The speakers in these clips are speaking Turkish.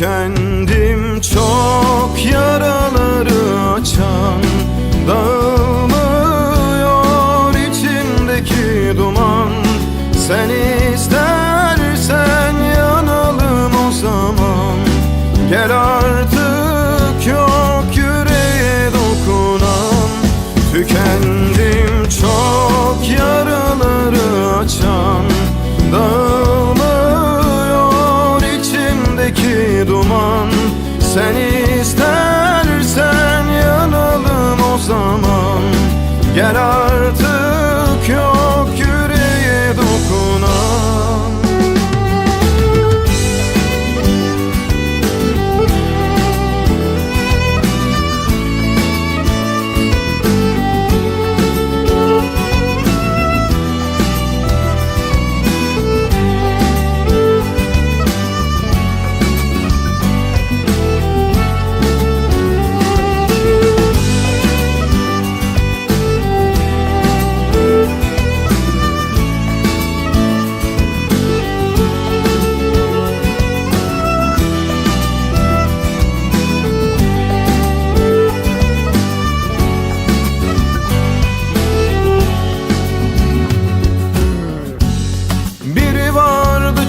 Tükendim çok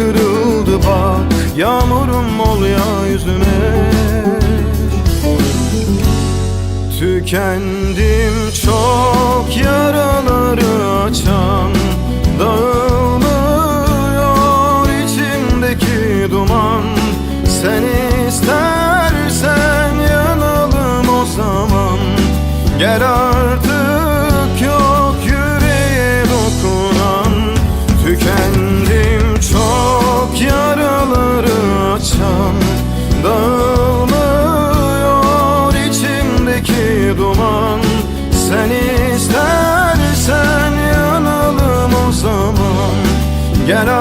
kırıldı bak Yağmurum ol ya yüzüme Tükendim çok Yeah, no.